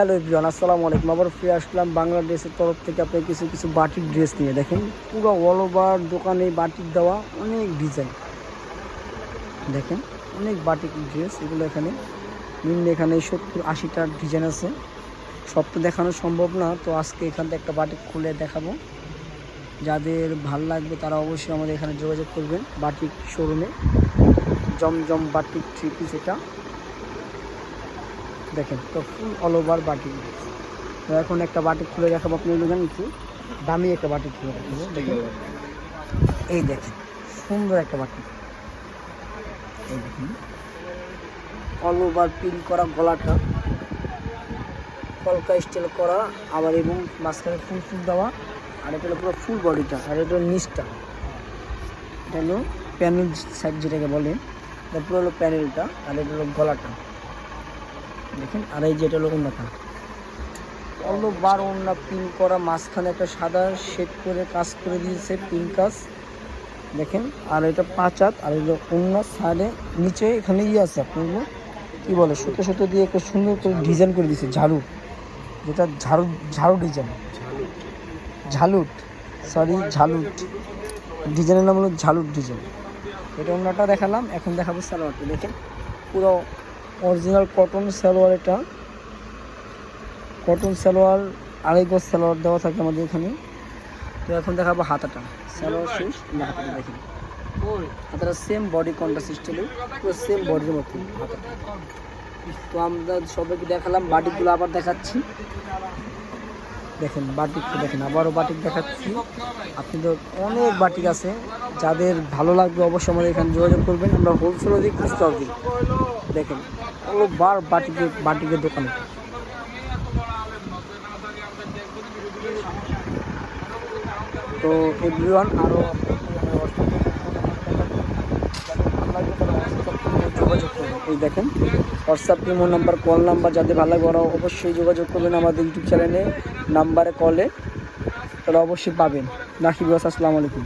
Hello everyone, আসসালামু আলাইকুম। আবার ফিরে আসলাম বাংলাদেশের তরফ থেকে আপনি কিছু কিছু বাটিক ড্রেস নিয়ে। দেখেন, পুরো অল ওভার দোকানে বাটির দেওয়া অনেক ডিজাইন দেখেন, অনেক বাটিক ড্রেস। এগুলো এখানে, নিম্ন এখানে সত্তর আশিটার ডিজাইন আছে। সব তো দেখানো সম্ভব না, তো আজকে এখান থেকে একটা বাটিক খুলে দেখাবো। যাদের ভালো লাগবে তারা অবশ্যই আমাদের এখানে যোগাযোগ করবেন বাটিক শোরুমে জমজম বাটিক থ্রি পিস এটা। দেখেন, তো ফুল অল ওভার বাটিক তো এখন একটা বাটিক খুলে দেখাবো, আপনি জানেন কি? দামি একটা বাটিক খুলে দেখাবো। দেখেন। এই দেখেন, সুন্দর একটা বাটিক এই দেখেন। অল ওভার প্রিন্ট করা গলাটা, কলকা স্টাইল করা, আবার এবং মাঝখানে ফুল ফুল দেওয়া, আর এটা হলো পুরো ফুল বডিটা আর এটা নিচটা। এটা হলো প্যানেল সাইড যেটাকে বলে, এটা পুরো হলো প্যানেলটা আর এটা হলো গলাটা। দেখেন, আর এই যেটা হলো অন্যটা অন্য বার অন্য পিন করা মাঝখানে একটা সাদা শেড করে কাজ করে দিয়েছে, পিন কাজ। দেখেন, আর এটা পাঁচ হাত, আর এটা অন্য সাইডে নিচে এখানে ইয়ে আছে, আপনার কী বলে, সুতো সুতো দিয়ে একটা সুন্দর করে ডিজাইন করে দিয়েছে, ঝাড়ু। যেটা ঝাড়ু ঝাড়ু ডিজাইন। ঝালুট সরি ঝালুট। ডিজাইনের নাম হলো ঝালুট ডিজাইন। এটা অন্যটা দেখালাম, এখন দেখাবো সালোয়ারটা, দেখেন। পুরো অরিজিনাল কটন সালোয়ার এটা। কটন সালোয়ার আড়াই গজ সালোয়ার দেওয়া থাকে আমাদের এখানে। তো এখন দেখাবো হাতাটা। সালোয়ার শেষ না হাতাটা দেখি হাতাটা সেম বডি কন্ট্রাস্ট স্টাইলে পুরো সেম বডির মতো হাতাটা। তো আমরা সবাইকে দেখালাম বাডিগুলো আবার দেখাচ্ছি। দেখেন বাটিকটা দেখেন, আবারও বাটিক দেখাচ্ছি। আপনি তো অনেক বাটিক আছে, যাদের ভালো লাগবে অবশ্যই আমাদের এখানে যোগাযোগ করবেন। আমরা হোলসেলও দিই খুচরাও দিই। দেখেন, বার বাটিকে, বাটিকের দোকান। তো এভরিওয়ান আরও যোগাযোগ করবেন এই দেখেন WhatsApp imo number call number যাদের ভালো লাগবে ওরা অবশ্যই যোগাযোগ করবেন আমাদের ইউটিউব চ্যানেলে নাম্বারে কলে তারা অবশ্যই পাবেন। নাকি বিবাস আসসালামু আলাইকুম।